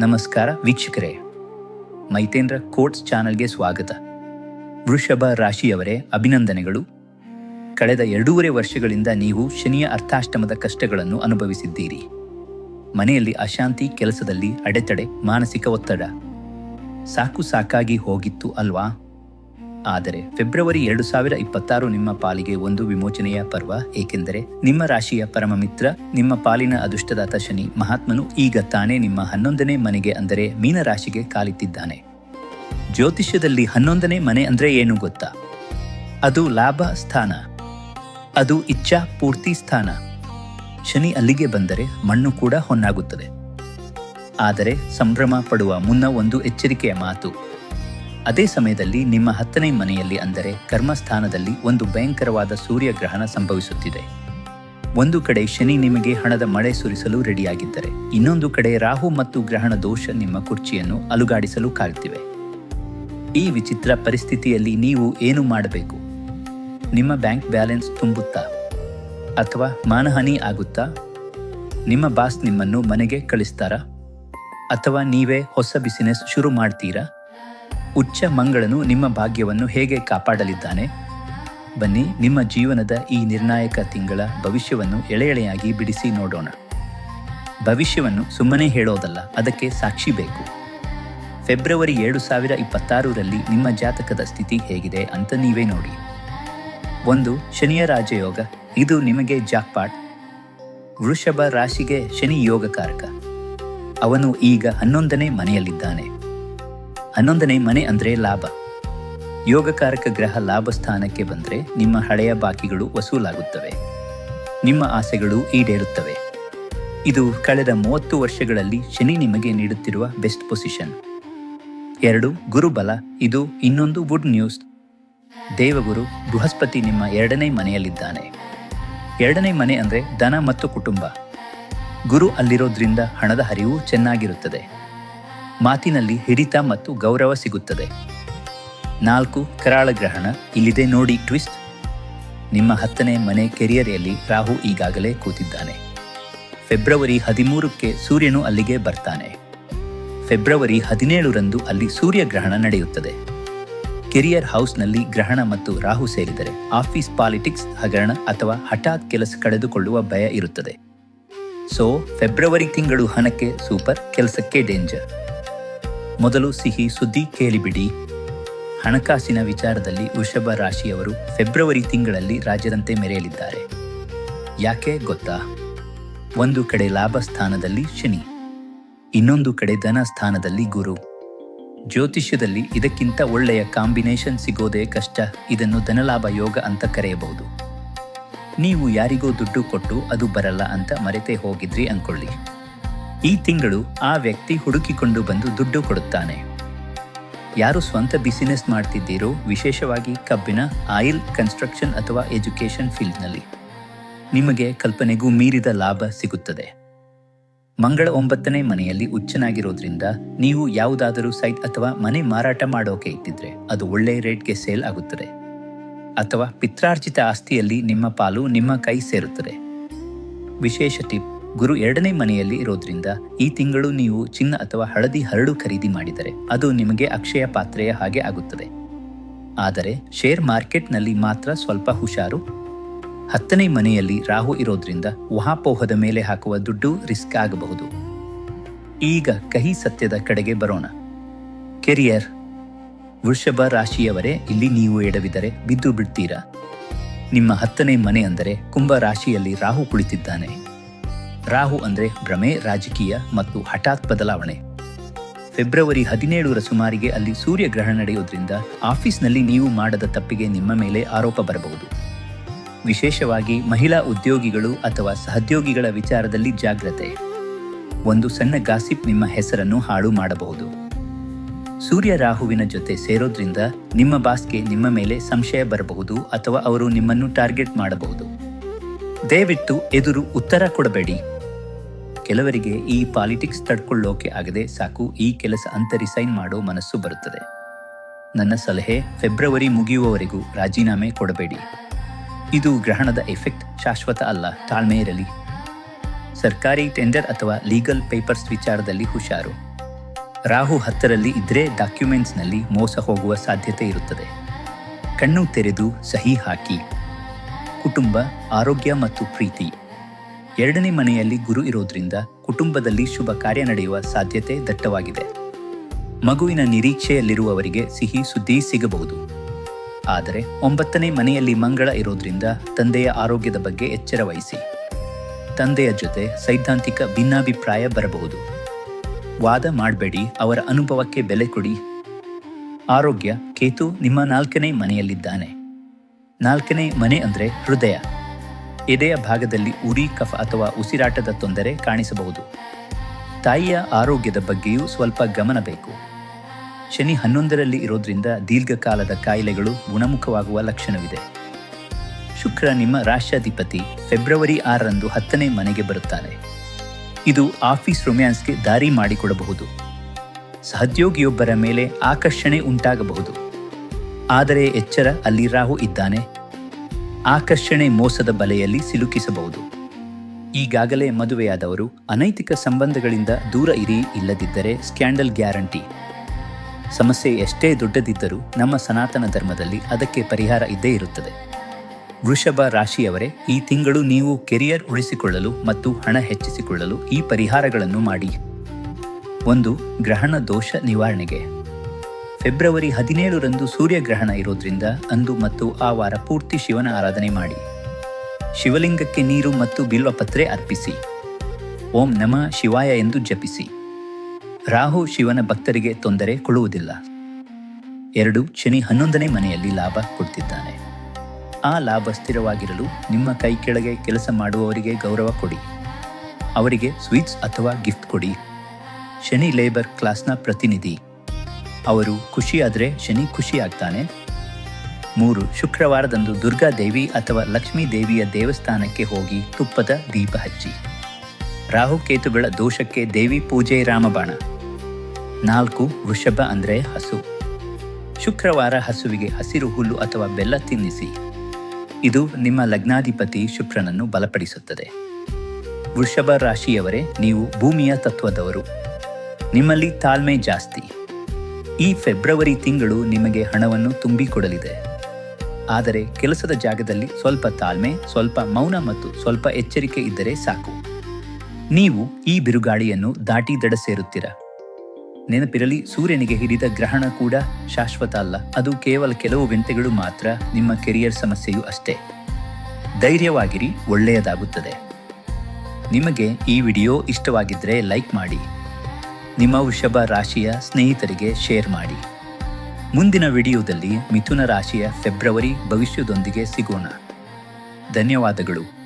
ನಮಸ್ಕಾರ ವೀಕ್ಷಕರೇ. ಮೈತೇಂದ್ರ ಕೋಟ್ಸ್ ಚಾನಲ್ಗೆ ಸ್ವಾಗತ. ವೃಷಭ ರಾಶಿಯವರೇ, ಅಭಿನಂದನೆಗಳು. ಕಳೆದ ಎರಡೂವರೆ ವರ್ಷಗಳಿಂದ ನೀವು ಶನಿಯ ಅರ್ಥಾಷ್ಟಮದ ಕಷ್ಟಗಳನ್ನು ಅನುಭವಿಸಿದ್ದೀರಿ. ಮನೆಯಲ್ಲಿ ಅಶಾಂತಿ, ಕೆಲಸದಲ್ಲಿ ಅಡೆತಡೆ, ಮಾನಸಿಕ ಒತ್ತಡ. ಸಾಕು ಸಾಕಾಗಿ ಹೋಗಿತ್ತು ಅಲ್ವಾ? ಆದರೆ ಫೆಬ್ರವರಿ ಎರಡು ಸಾವಿರ ಇಪ್ಪತ್ತಾರು ನಿಮ್ಮ ಪಾಲಿಗೆ ಒಂದು ವಿಮೋಚನೆಯ ಪರ್ವ, ಏಕೆಂದರೆ ನಿಮ್ಮ ರಾಶಿಯ ಪರಮ ಮಿತ್ರ ನಿಮ್ಮ ಪಾಲಿನ ಅದೃಷ್ಟದಾತ ಶನಿ ಮಹಾತ್ಮನು ಈಗ ತಾನೇ ನಿಮ್ಮ ಹನ್ನೊಂದನೇ ಮನೆಗೆ ಅಂದರೆ ಮೀನ ರಾಶಿಗೆ ಕಾಲಿತ್ತಿದ್ದಾನೆ ಜ್ಯೋತಿಷ್ಯದಲ್ಲಿ ಹನ್ನೊಂದನೇ ಮನೆ ಅಂದರೆ ಏನು ಗೊತ್ತಾ? ಅದು ಲಾಭ ಸ್ಥಾನ. ಅದು ಇಚ್ಛಾ ಪೂರ್ತಿ ಸ್ಥಾನ. ಶನಿ ಅಲ್ಲಿಗೆ ಬಂದರೆ ಮಣ್ಣು ಕೂಡ ಹೊನ್ನಾಗುತ್ತದೆ. ಆದರೆ ಸಂಭ್ರಮ ಪಡುವ ಮುನ್ನ ಒಂದು ಎಚ್ಚರಿಕೆಯ ಮಾತು. ಅದೇ ಸಮಯದಲ್ಲಿ ನಿಮ್ಮ ಹತ್ತನೇ ಮನೆಯಲ್ಲಿ ಅಂದರೆ ಕರ್ಮಸ್ಥಾನದಲ್ಲಿ ಒಂದು ಭಯಂಕರವಾದ ಸೂರ್ಯಗ್ರಹಣ ಸಂಭವಿಸುತ್ತಿದೆ. ಒಂದು ಕಡೆ ಶನಿ ನಿಮಗೆ ಹಣದ ಮಳೆ ಸುರಿಸಲು ರೆಡಿಯಾಗಿದ್ದರೆ, ಇನ್ನೊಂದು ಕಡೆ ರಾಹು ಮತ್ತು ಗ್ರಹಣ ದೋಷ ನಿಮ್ಮ ಕುರ್ಚಿಯನ್ನು ಅಲುಗಾಡಿಸಲು ಕಾಲ್ತಿವೆ. ಈ ವಿಚಿತ್ರ ಪರಿಸ್ಥಿತಿಯಲ್ಲಿ ನೀವು ಏನು ಮಾಡಬೇಕು? ನಿಮ್ಮ ಬ್ಯಾಂಕ್ ಬ್ಯಾಲೆನ್ಸ್ ತುಂಬುತ್ತಾ? ಅಥವಾ ಮಾನಹಾನಿ ಆಗುತ್ತಾ? ನಿಮ್ಮ ಬಾಸ್ ನಿಮ್ಮನ್ನು ಮನೆಗೆ ಕಳಿಸ್ತಾರಾ? ಅಥವಾ ನೀವೇ ಹೊಸ ಬಿಸಿನೆಸ್ ಶುರು ಮಾಡ್ತೀರಾ? ಉಚ್ಚ ಮಂಗಳನು ನಿಮ್ಮ ಭಾಗ್ಯವನ್ನು ಹೇಗೆ ಕಾಪಾಡಲಿದ್ದಾನೆ? ಬನ್ನಿ, ನಿಮ್ಮ ಜೀವನದ ಈ ನಿರ್ಣಾಯಕ ತಿಂಗಳ ಭವಿಷ್ಯವನ್ನು ಎಳೆ ಎಳೆಯಾಗಿ ಬಿಡಿಸಿ ನೋಡೋಣ. ಭವಿಷ್ಯವನ್ನು ಸುಮ್ಮನೆ ಹೇಳೋದಲ್ಲ, ಅದಕ್ಕೆ ಸಾಕ್ಷಿ ಬೇಕು. ಫೆಬ್ರವರಿ ಎರಡು ಸಾವಿರ ಇಪ್ಪತ್ತಾರರಲ್ಲಿ ನಿಮ್ಮ ಜಾತಕದ ಸ್ಥಿತಿ ಹೇಗಿದೆ ಅಂತ ನೀವೇ ನೋಡಿ. ಒಂದು, ಶನಿಯ ರಾಜಯೋಗ. ಇದು ನಿಮಗೆ ಜಾಕ್ಪಾಟ್. ವೃಷಭ ರಾಶಿಗೆ ಶನಿ ಯೋಗಕಾರಕ. ಅವನು ಈಗ ಹನ್ನೊಂದನೇ ಮನೆಯಲ್ಲಿದ್ದಾನೆ. ಹನ್ನೊಂದನೇ ಮನೆ ಅಂದರೆ ಲಾಭ. ಯೋಗಕಾರಕ ಗ್ರಹ ಲಾಭ ಸ್ಥಾನಕ್ಕೆ ಬಂದರೆ ನಿಮ್ಮ ಹಳೆಯ ಬಾಕಿಗಳು ವಸೂಲಾಗುತ್ತವೆ. ನಿಮ್ಮ ಆಸೆಗಳು ಈಡೇರುತ್ತವೆ. ಇದು ಕಳೆದ ಮೂವತ್ತು ವರ್ಷಗಳಲ್ಲಿ ಶನಿ ನಿಮಗೆ ನೀಡುತ್ತಿರುವ ಬೆಸ್ಟ್ ಪೊಸಿಷನ್. ಎರಡು, ಗುರುಬಲ, ಇದು ಇನ್ನೊಂದು ಗುಡ್ ನ್ಯೂಸ್. ದೇವಗುರು ಬೃಹಸ್ಪತಿ ನಿಮ್ಮ ಎರಡನೇ ಮನೆಯಲ್ಲಿದ್ದಾನೆ. ಎರಡನೇ ಮನೆ ಅಂದರೆ ಧನ ಮತ್ತು ಕುಟುಂಬ. ಗುರು ಅಲ್ಲಿರೋದ್ರಿಂದ ಹಣದ ಹರಿವು ಚೆನ್ನಾಗಿರುತ್ತದೆ. ಮಾತಿನಲ್ಲಿ ಹಿಡಿತ ಮತ್ತು ಗೌರವ ಸಿಗುತ್ತದೆ. ನಾಲ್ಕು, ಕರಾಳ ಗ್ರಹಣ. ಇಲ್ಲಿದೆ ನೋಡಿ ಟ್ವಿಸ್ಟ್. ನಿಮ್ಮ ಹತ್ತನೇ ಮನೆ ಕೆರಿಯರಿಯಲ್ಲಿ ರಾಹು ಈಗಾಗಲೇ ಕೂತಿದ್ದಾನೆ. ಫೆಬ್ರವರಿ ಹದಿಮೂರಕ್ಕೆ ಸೂರ್ಯನು ಅಲ್ಲಿಗೆ ಬರ್ತಾನೆ. ಫೆಬ್ರವರಿ ಹದಿನೇಳರಂದು ಅಲ್ಲಿ ಸೂರ್ಯಗ್ರಹಣ ನಡೆಯುತ್ತದೆ. ಕೆರಿಯರ್ ಹೌಸ್ನಲ್ಲಿ ಗ್ರಹಣ ಮತ್ತು ರಾಹು ಸೇರಿದರೆ ಆಫೀಸ್ ಪಾಲಿಟಿಕ್ಸ್ ಹಗರಣ ಅಥವಾ ಹಠಾತ್ ಕೆಲಸ ಕಳೆದುಕೊಳ್ಳುವ ಭಯ ಇರುತ್ತದೆ. ಸೊ, ಫೆಬ್ರವರಿ ತಿಂಗಳು ಹಣಕ್ಕೆ ಸೂಪರ್, ಕೆಲಸಕ್ಕೆ ಡೇಂಜರ್. ಮೊದಲು ಸಿಹಿ ಸುದ್ದಿ ಕೇಳಿಬಿಡಿ. ಹಣಕಾಸಿನ ವಿಚಾರದಲ್ಲಿ ವೃಷಭ ರಾಶಿಯವರು ಫೆಬ್ರವರಿ ತಿಂಗಳಲ್ಲಿ ರಾಜರಂತೆ ಮೆರೆಯಲಿದ್ದಾರೆ. ಯಾಕೆ ಗೊತ್ತಾ? ಒಂದು ಕಡೆ ಲಾಭ ಸ್ಥಾನದಲ್ಲಿ ಶನಿ, ಇನ್ನೊಂದು ಕಡೆ ಧನ ಸ್ಥಾನದಲ್ಲಿ ಗುರು. ಜ್ಯೋತಿಷ್ಯದಲ್ಲಿ ಇದಕ್ಕಿಂತ ಒಳ್ಳೆಯ ಕಾಂಬಿನೇಷನ್ ಸಿಗೋದೇ ಕಷ್ಟ, ಇದನ್ನು ಧನಲಾಭ ಯೋಗ ಅಂತ ಕರೆಯಬಹುದು. ನೀವು ಯಾರಿಗೋ ದುಡ್ಡು ಕೊಟ್ಟು ಅದು ಬರಲ್ಲ ಅಂತ ಮರೆತೇ ಹೋಗಿದ್ರಿ ಅನ್ಕೊಳ್ಳಿ. ಈ ತಿಂಗಳು ಆ ವ್ಯಕ್ತಿ ಹುಡುಕಿಕೊಂಡು ಬಂದು ದುಡ್ಡು ಕೊಡುತ್ತಾನೆ. ಯಾರು ಸ್ವಂತ ಬಿಸಿನೆಸ್ ಮಾಡ್ತಿದ್ದೀರೋ, ವಿಶೇಷವಾಗಿ ಕಬ್ಬಿನ ಆಯಿಲ್ ಕನ್ಸ್ಟ್ರಕ್ಷನ್ ಅಥವಾ ಎಜುಕೇಷನ್ ಫೀಲ್ಡ್ನಲ್ಲಿ ನಿಮಗೆ ಕಲ್ಪನೆಗೂ ಮೀರಿದ ಲಾಭ ಸಿಗುತ್ತದೆ. ಮಂಗಳ ಒಂಬತ್ತನೇ ಮನೆಯಲ್ಲಿ ಉಚ್ಚನಾಗಿರೋದ್ರಿಂದ ನೀವು ಯಾವುದಾದರೂ ಸೈಟ್ ಅಥವಾ ಮನೆ ಮಾರಾಟ ಮಾಡೋಕೆ ಇಟ್ಟಿದ್ರೆ ಅದು ಒಳ್ಳೆ ರೇಟ್ಗೆ ಸೇಲ್ ಆಗುತ್ತದೆ. ಅಥವಾ ಪಿತ್ರಾರ್ಜಿತ ಆಸ್ತಿಯಲ್ಲಿ ನಿಮ್ಮ ಪಾಲು ನಿಮ್ಮ ಕೈ ಸೇರುತ್ತದೆ. ವಿಶೇಷ ಟಿಪ್ ಗುರು ಎರಡನೇ ಮನೆಯಲ್ಲಿ ಇರೋದ್ರಿಂದ ಈ ತಿಂಗಳು ನೀವು ಚಿನ್ನ ಅಥವಾ ಹಳದಿ ಹರಳು ಖರೀದಿ ಮಾಡಿದರೆ ಅದು ನಿಮಗೆ ಅಕ್ಷಯ ಪಾತ್ರೆಯ ಹಾಗೆ ಆಗುತ್ತದೆ. ಆದರೆ ಶೇರ್ ಮಾರ್ಕೆಟ್ನಲ್ಲಿ ಮಾತ್ರ ಸ್ವಲ್ಪ ಹುಷಾರು. ಹತ್ತನೇ ಮನೆಯಲ್ಲಿ ರಾಹು ಇರೋದ್ರಿಂದ ವಹಾಪೋಹದ ಮೇಲೆ ಹಾಕುವ ದುಡ್ಡು ರಿಸ್ಕ್ ಆಗಬಹುದು. ಈಗ ಕಹಿ ಸತ್ಯದ ಕಡೆಗೆ ಬರೋಣ. ಕೆರಿಯರ್, ವೃಷಭ ರಾಶಿಯವರೇ, ಇಲ್ಲಿ ನೀವು ಎಡವಿದರೆ ಬಿದ್ದು ಬಿಡ್ತೀರಾ? ನಿಮ್ಮ ಹತ್ತನೇ ಮನೆ ಅಂದರೆ ಕುಂಭ ರಾಶಿಯಲ್ಲಿ ರಾಹು ಕುಳಿತಿದ್ದಾನೆ. ರಾಹು ಅಂದ್ರೆ ಭ್ರಮೆ, ರಾಜಕೀಯ ಮತ್ತು ಹಠಾತ್ ಬದಲಾವಣೆ. ಫೆಬ್ರವರಿ ಹದಿನೇಳರ ಸುಮಾರಿಗೆ ಅಲ್ಲಿ ಸೂರ್ಯಗ್ರಹಣ ನಡೆಯೋದ್ರಿಂದ ಆಫೀಸ್ನಲ್ಲಿ ನೀವು ಮಾಡದ ತಪ್ಪಿಗೆ ನಿಮ್ಮ ಮೇಲೆ ಆರೋಪ ಬರಬಹುದು. ವಿಶೇಷವಾಗಿ ಮಹಿಳಾ ಉದ್ಯೋಗಿಗಳು ಅಥವಾ ಸಹದ್ಯೋಗಿಗಳ ವಿಚಾರದಲ್ಲಿ ಜಾಗ್ರತೆ. ಒಂದು ಸಣ್ಣ ಗಾಸಿಪ್ ನಿಮ್ಮ ಹೆಸರನ್ನು ಹಾಳು ಮಾಡಬಹುದು. ಸೂರ್ಯ ರಾಹುವಿನ ಜೊತೆ ಸೇರೋದ್ರಿಂದ ನಿಮ್ಮ ಬಾಸ್ಗೆ ನಿಮ್ಮ ಮೇಲೆ ಸಂಶಯ ಬರಬಹುದು ಅಥವಾ ಅವರು ನಿಮ್ಮನ್ನು ಟಾರ್ಗೆಟ್ ಮಾಡಬಹುದು. ದಯವಿಟ್ಟು ಎದುರು ಉತ್ತರ ಕೊಡಬೇಡಿ. ಕೆಲವರಿಗೆ ಈ ಪಾಲಿಟಿಕ್ಸ್ ತಡ್ಕೊಳ್ಳೋಕೆ ಆಗದೆ ಸಾಕು, ಈ ಕೆಲಸ ಅಂತ ರಿಸೈನ್ ಮಾಡೋ ಮನಸ್ಸು ಬರುತ್ತದೆ. ನನ್ನ ಸಲಹೆ ಫೆಬ್ರವರಿ ಮುಗಿಯುವವರೆಗೂ ರಾಜೀನಾಮೆ ಕೊಡಬೇಡಿ. ಇದು ಗ್ರಹಣದ ಎಫೆಕ್ಟ್ ಶಾಶ್ವತ ಅಲ್ಲ, ತಾಳ್ಮೆ ಇರಲಿ. ಸರ್ಕಾರಿ ಟೆಂಡರ್ ಅಥವಾ ಲೀಗಲ್ ಪೇಪರ್ಸ್ ವಿಚಾರದಲ್ಲಿ ಹುಷಾರು. ರಾಹು ಹತ್ತರಲ್ಲಿ ಇದ್ರೆ ಡಾಕ್ಯುಮೆಂಟ್ಸ್ನಲ್ಲಿ ಮೋಸ ಹೋಗುವ ಸಾಧ್ಯತೆ ಇರುತ್ತದೆ. ಕಣ್ಣು ತೆರೆದು ಸಹಿ ಹಾಕಿ. ಕುಟುಂಬ, ಆರೋಗ್ಯ ಮತ್ತು ಪ್ರೀತಿ. ಎರಡನೇ ಮನೆಯಲ್ಲಿ ಗುರು ಇರೋದ್ರಿಂದ ಕುಟುಂಬದಲ್ಲಿ ಶುಭ ಕಾರ್ಯ ನಡೆಯುವ ಸಾಧ್ಯತೆ ದಟ್ಟವಾಗಿದೆ. ಮಗುವಿನ ನಿರೀಕ್ಷೆಯಲ್ಲಿರುವವರಿಗೆ ಸಿಹಿ ಸುದ್ದಿ ಸಿಗಬಹುದು. ಆದರೆ ಒಂಬತ್ತನೇ ಮನೆಯಲ್ಲಿ ಮಂಗಳ ಇರೋದ್ರಿಂದ ತಂದೆಯ ಆರೋಗ್ಯದ ಬಗ್ಗೆ ಎಚ್ಚರ ವಹಿಸಿ. ತಂದೆಯ ಜೊತೆ ಸೈದ್ಧಾಂತಿಕ ಭಿನ್ನಾಭಿಪ್ರಾಯ ಬರಬಹುದು. ವಾದ ಮಾಡಬೇಡಿ, ಅವರ ಅನುಭವಕ್ಕೆ ಬೆಲೆ ಕೊಡಿ. ಆರೋಗ್ಯ, ಕೇತು ನಿಮ್ಮ ನಾಲ್ಕನೇ ಮನೆಯಲ್ಲಿದ್ದಾನೆ. ನಾಲ್ಕನೇ ಮನೆ ಅಂದರೆ ಹೃದಯ. ಎದೆಯ ಭಾಗದಲ್ಲಿ ಉರಿ, ಕಫ ಅಥವಾ ಉಸಿರಾಟದ ತೊಂದರೆ ಕಾಣಿಸಬಹುದು. ತಾಯಿಯ ಆರೋಗ್ಯದ ಬಗ್ಗೆಯೂ ಸ್ವಲ್ಪ ಗಮನ ಬೇಕು. ಶನಿ ಹನ್ನೊಂದರಲ್ಲಿ ಇರೋದ್ರಿಂದ ದೀರ್ಘಕಾಲದ ಕಾಯಿಲೆಗಳು ಗುಣಮುಖವಾಗುವ ಲಕ್ಷಣವಿದೆ. ಶುಕ್ರ ನಿಮ್ಮ ರಾಷ್ಟ್ರಾಧಿಪತಿ ಫೆಬ್ರವರಿ ಆರರಂದು ಹತ್ತನೇ ಮನೆಗೆ ಬರುತ್ತಾನೆ. ಇದು ಆಫೀಸ್ ರೊಮ್ಯಾನ್ಸ್ಗೆ ದಾರಿ ಮಾಡಿಕೊಡಬಹುದು. ಸಹದ್ಯೋಗಿಯೊಬ್ಬರ ಮೇಲೆ ಆಕರ್ಷಣೆ ಉಂಟಾಗಬಹುದು. ಆದರೆ ಎಚ್ಚರ ಅಲ್ಲಿ ರಾಹು ಇದ್ದಾನೆ. ಆಕರ್ಷಣೆ ಮೋಸದ ಬಲೆಯಲ್ಲಿ ಸಿಲುಕಿಸಬಹುದು. ಈಗಾಗಲೇ ಮದುವೆಯಾದವರು ಅನೈತಿಕ ಸಂಬಂಧಗಳಿಂದ ದೂರ ಇರಿ ಇಲ್ಲದಿದ್ದರೆ ಸ್ಕ್ಯಾಂಡಲ್ ಗ್ಯಾರಂಟಿ. ಸಮಸ್ಯೆ ಎಷ್ಟೇ ದೊಡ್ಡದಿದ್ದರೂ ನಮ್ಮ ಸನಾತನ ಧರ್ಮದಲ್ಲಿ ಅದಕ್ಕೆ ಪರಿಹಾರ ಇದ್ದೇ ಇರುತ್ತದೆ. ವೃಷಭ ರಾಶಿಯವರೇ, ಈ ತಿಂಗಳು ನೀವು ಕೆರಿಯರ್ ಉಳಿಸಿಕೊಳ್ಳಲು ಮತ್ತು ಹಣ ಹೆಚ್ಚಿಸಿಕೊಳ್ಳಲು ಈ ಪರಿಹಾರಗಳನ್ನು ಮಾಡಿ. ಒಂದು, ಗ್ರಹಣ ದೋಷ ನಿವಾರಣೆಗೆ. ಫೆಬ್ರವರಿ ಹದಿನೇಳರಂದು ಸೂರ್ಯಗ್ರಹಣ ಇರೋದ್ರಿಂದ ಅಂದು ಮತ್ತು ಆ ವಾರ ಪೂರ್ತಿ ಶಿವನ ಆರಾಧನೆ ಮಾಡಿ. ಶಿವಲಿಂಗಕ್ಕೆ ನೀರು ಮತ್ತು ಬಿಲ್ವಪತ್ರೆ ಅರ್ಪಿಸಿ. ಓಂ ನಮ ಶಿವಾಯ ಎಂದು ಜಪಿಸಿ. ರಾಹು ಶಿವನ ಭಕ್ತರಿಗೆ ತೊಂದರೆ ಕೊಡುವುದಿಲ್ಲ. ಎರಡು, ಶನಿ ಹನ್ನೊಂದನೇ ಮನೆಯಲ್ಲಿ ಲಾಭ ಕೊಡ್ತಿದ್ದಾನೆ. ಆ ಲಾಭ ಸ್ಥಿರವಾಗಿರಲು ನಿಮ್ಮ ಕೈ ಕೆಳಗೆ ಕೆಲಸ ಮಾಡುವವರಿಗೆ ಗೌರವ ಕೊಡಿ. ಅವರಿಗೆ ಸ್ವೀಟ್ಸ್ ಅಥವಾ ಗಿಫ್ಟ್ ಕೊಡಿ. ಶನಿ ಲೇಬರ್ ಕ್ಲಾಸ್ನ ಪ್ರತಿನಿಧಿ. ಅವರು ಖುಷಿಯಾದರೆ ಶನಿ ಖುಷಿಯಾಗ್ತಾನೆ. ಮೂರು, ಶುಕ್ರವಾರದಂದು ದುರ್ಗಾ ದೇವಿ ಅಥವಾ ಲಕ್ಷ್ಮೀ ದೇವಿಯ ದೇವಸ್ಥಾನಕ್ಕೆ ಹೋಗಿ ತುಪ್ಪದ ದೀಪ ಹಚ್ಚಿ. ರಾಹುಕೇತುಗಳ ದೋಷಕ್ಕೆ ದೇವಿ ಪೂಜೆ ರಾಮಬಾಣ. ನಾಲ್ಕು, ವೃಷಭ ಅಂದರೆ ಹಸು. ಶುಕ್ರವಾರ ಹಸುವಿಗೆ ಹಸಿರು ಹುಲ್ಲು ಅಥವಾ ಬೆಲ್ಲ ತಿನ್ನಿಸಿ. ಇದು ನಿಮ್ಮ ಲಗ್ನಾಧಿಪತಿ ಶುಕ್ರನನ್ನು ಬಲಪಡಿಸುತ್ತದೆ. ವೃಷಭ ರಾಶಿಯವರೇ, ನೀವು ಭೂಮಿಯ ತತ್ವದವರು. ನಿಮ್ಮಲ್ಲಿ ತಾಳ್ಮೆ ಜಾಸ್ತಿ. ಈ ಫೆಬ್ರವರಿ ತಿಂಗಳು ನಿಮಗೆ ಹಣವನ್ನು ತುಂಬಿಕೊಡಲಿದೆ. ಆದರೆ ಕೆಲಸದ ಜಾಗದಲ್ಲಿ ಸ್ವಲ್ಪ ತಾಳ್ಮೆ, ಸ್ವಲ್ಪ ಮೌನ ಮತ್ತು ಸ್ವಲ್ಪ ಎಚ್ಚರಿಕೆ ಇದ್ದರೆ ಸಾಕು. ನೀವು ಈ ಬಿರುಗಾಳಿಯನ್ನು ದಾಟಿ ದಡ ಸೇರುತ್ತೀರ. ನೆನಪಿರಲಿ, ಸೂರ್ಯನಿಗೆ ಹಿಡಿದ ಗ್ರಹಣ ಕೂಡ ಶಾಶ್ವತ ಅಲ್ಲ. ಅದು ಕೇವಲ ಕೆಲವು ಗಂಟೆಗಳು ಮಾತ್ರ ನಿಮ್ಮ ಕೆರಿಯರ್ ಸಮಸ್ಯೆಯೂ ಅಷ್ಟೇ. ಧೈರ್ಯವಾಗಿರಿ, ಒಳ್ಳೆಯದಾಗುತ್ತದೆ. ನಿಮಗೆ ಈ ವಿಡಿಯೋ ಇಷ್ಟವಾಗಿದ್ದರೆ ಲೈಕ್ ಮಾಡಿ. ನಿಮ್ಮ ವೃಷಭ ರಾಶಿಯ ಸ್ನೇಹಿತರಿಗೆ ಶೇರ್ ಮಾಡಿ. ಮುಂದಿನ ವಿಡಿಯೋದಲ್ಲಿ ಮಿಥುನ ರಾಶಿಯ ಫೆಬ್ರವರಿ ಭವಿಷ್ಯದೊಂದಿಗೆ ಸಿಗೋಣ. ಧನ್ಯವಾದಗಳು.